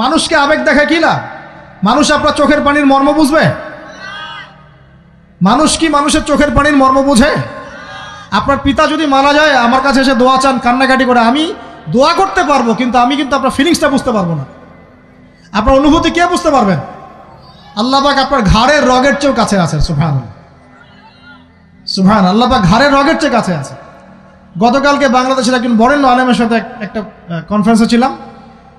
মানুষকে আবেগ দেখা কি লাভ? মানুষ আপনার চোখের পানির মর্ম বুঝবে? মানুষ কি মানুষের চোখের পানির মর্ম বুঝে? আপনার পিতা যদি মারা যায়, আমার কাছে এসে দোয়া চান, কান্নাকাটি করে, আমি দোয়া করতে পারব, কিন্তু আমি কিন্তু আপনার ফিলিংসটা বুঝতে পারব না। আপনার অনুভূতি কে বুঝতে পারবেন আল্লাহ পাক আপনার ঘাড়ের রগের চেয়েও কাছে আছেন সুফান সুফান আল্লাহ পাক ঘাড়ের রগের চেয়ে কাছে আছে। গতকালকে বাংলাদেশের একজন বরেণ্য আলেমের সাথে একটা কনফারেন্সে ছিলাম।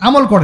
আমল করে।